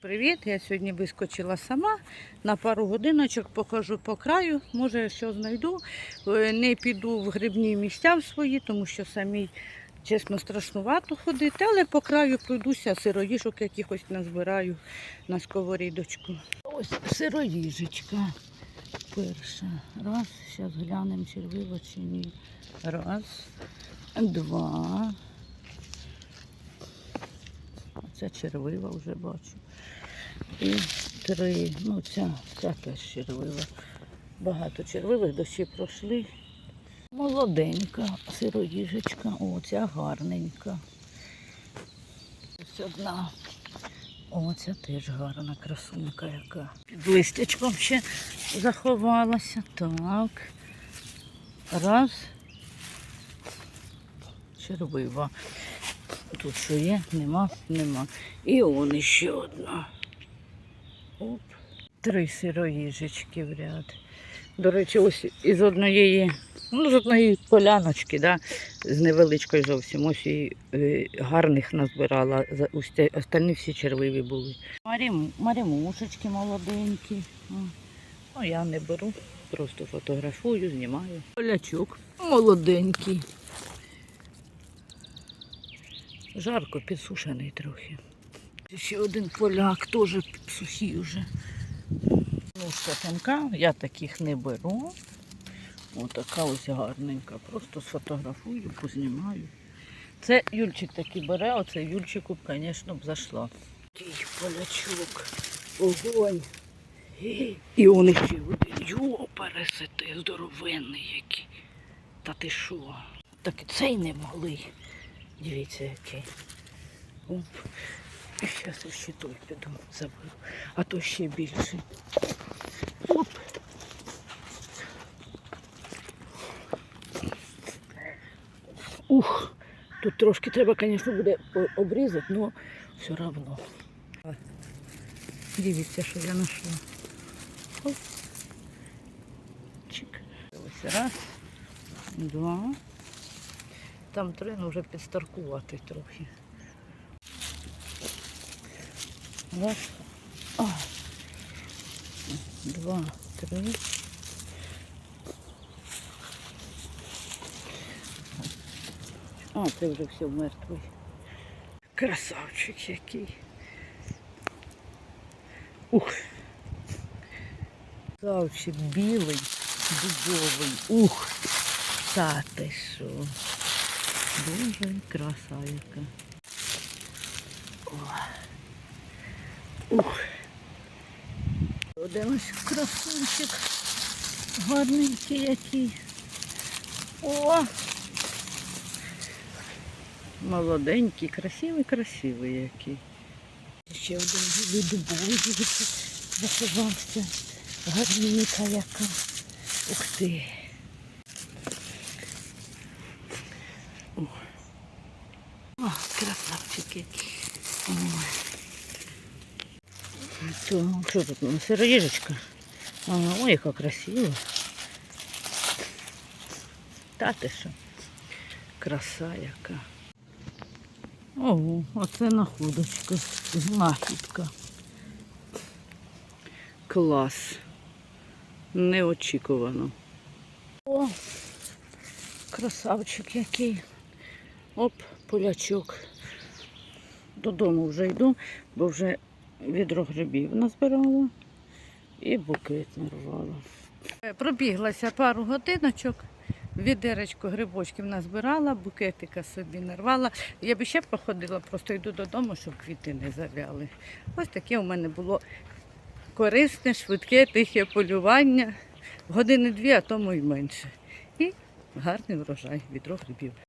Привіт, я сьогодні вискочила сама. На пару годиночок покажу по краю. Може, що знайду. Е, Не піду в грибні місця в свої, тому що самій, чесно, страшнувато ходити, але по краю пройдуся, сироїжок якихось назбираю на сковорідочку. Ось сироїжечка. Перша. Раз, зараз глянемо, червиво чи ні. Раз, два. Це червива вже бачу. І три. Ну, ця, ця теж червива. Багато червивих дощі пройшли. Молоденька сироїжечка. О, ця гарненька. Ось одна. О, ця теж гарна красунка яка. Під листячком ще заховалася. Так. Раз. Червива. Тут що є? Нема, нема. І он ще одна. Оп. Три сироїжечки в ряд. До речі, ось із однієї, ну, з одної поляночки, да, з невеличкої зовсім. Ось і е, гарних назбирала. Остальні всі червиві були. Марімушечки молоденькі. Ну, я не беру, просто фотографую, знімаю. Полячок молоденький. Жарко підсушений трохи. Ще один поляк теж сухий вже. Ну, тонка, я таких не беру. Отака ось гарненька. Просто сфотографую, познімаю. Це Юльчик такий бере, оце Юльчику б, звісно, б зайшло. Такий полячок. Огонь. І он ще один. Йо, пересити, здоровенний який. Та ти що? Так і цей не малий. Дивіться, який. Зараз ще той піду заберу. А то ще більший. Оп. Ух, тут трошки треба, звісно, буде обрізати, але все одно. Дивіться, що я знайшла. Чик. Ось раз, два. Там ну вже підстаркувати трохи. Раз. А. Два, три. А, це вже все мертвий. Красавчик який. Ух. Красавчик білий, дубовий. Ух. Та ти що. Дуже краса яка. О. Ух. Один ось красунчик. Гарненький який. О! Молоденький, красивий, красивий який. Ще один білий дивіться, заховався. Гарненька яка. Ух ти. О, красавчики. Ой. То, що тут у нас? Сироїжечка. Ой, яка красива. Та ти що? Краса яка. Ого, оце находочка. Знахідка. Клас. Неочікувано. О, красавчик який. Оп, полячок. Додому вже йду, бо вже відро грибів назбирала і букет нарвала. Пробіглася пару годиночок, відеречко грибочків назбирала, букетика собі нарвала. Я б ще походила, просто йду додому, щоб квіти не завяли. Ось таке у мене було корисне, швидке, тихе полювання. Години дві, а тому й менше. І гарний врожай, відро грибів.